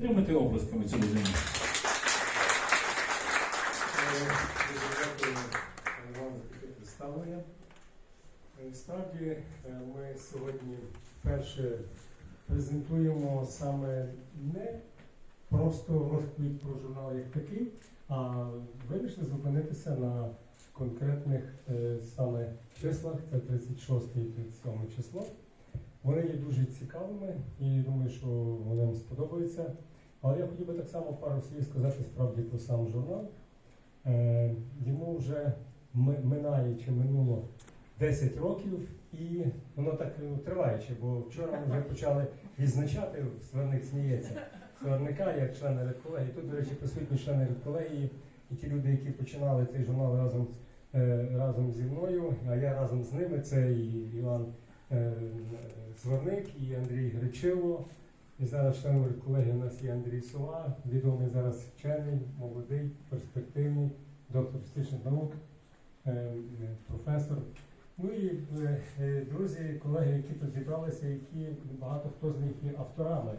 Підтримати обласками цю людину. Дякую е, вам за представлення. Е, Справді е, ми сьогодні вперше презентуємо саме не просто розповідь про журнал як такий, а вирішили зупинитися на конкретних е, саме числах, це 36 і 37 число. Вони є дуже цікавими і думаю, що вони вам сподобаються. Але я хотів би так само пару слів сказати справді про сам журнал. Е, йому вже минає чи минуло 10 років, і воно так ну, триваюче, бо вчора ми вже почали відзначати Сверник сміється Сверника як члени редколегії. Тут, до речі, присутні члени редколегії і ті люди, які починали цей журнал разом, е, разом зі мною, а я разом з ними. Це і Іван е, Сверник, і Андрій Гречило. І зараз членом редколегії у нас є Андрій Сова, відомий зараз вчений, молодий, перспективний, доктор фізичних наук, е, е, професор. Ну і друзі, колеги, які тут зібралися, які багато хто з них є авторами.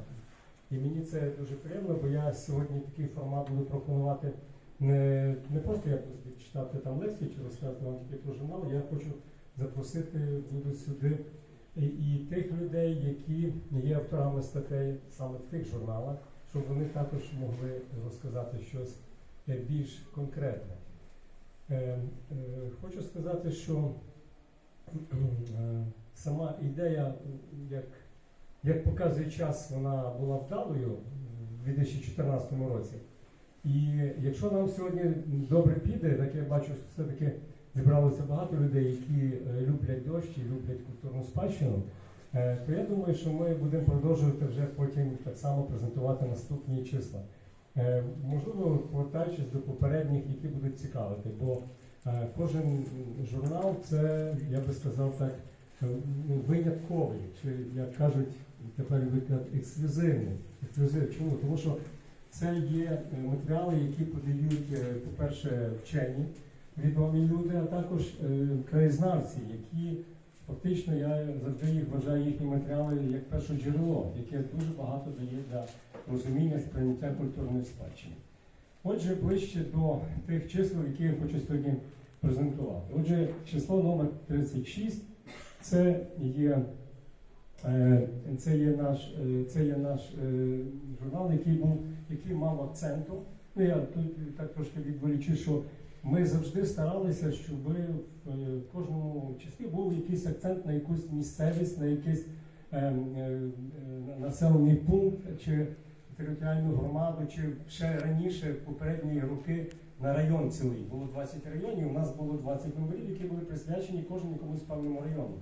І мені це дуже приємно, бо я сьогодні такий формат буду пропонувати не, не просто як читати там лекції чи розказувати вам тільки про журнал, я хочу запросити буду сюди і, і тих людей, які є авторами статей саме в тих журналах, щоб вони також могли розказати щось е, більш конкретне. Е, е, Хочу сказати, що сама ідея, як, як показує час, вона була вдалою в 2014 році. І якщо нам сьогодні добре піде, так я бачу, що все-таки зібралося багато людей, які е, люблять дощ і люблять культурну спадщину, е, то я думаю, що ми будемо продовжувати вже потім так само презентувати наступні числа. Е, Можливо, повертаючись до попередніх, які будуть цікавити, бо кожен журнал це, я би сказав так, ну, винятковий, чи як кажуть, тепер казати, ексклюзивний. Ексклюзив. Чому? Тому що це є матеріали, які подають, по-перше, вчені, відомі люди, а також е, краєзнавці, які фактично я завжди їх вважаю їхні матеріали як перше джерело, яке дуже багато дає для розуміння сприйняття культурної спадщини. Отже, ближче до тих чисел, які я хочу сьогодні презентувати. Отже, число номер 36 це є, е, це є наш, е, це є наш журнал, який був, який мав акценту. Ну, я тут так трошки відволічу, що ми завжди старалися, щоб в е, кожному числі був якийсь акцент на якусь місцевість, на якийсь е, е, е, населений пункт чи територіальну громаду, чи ще раніше, в попередні роки, на район цілий. Було 20 районів, у нас було 20 номерів, які були присвячені кожному якомусь певному району.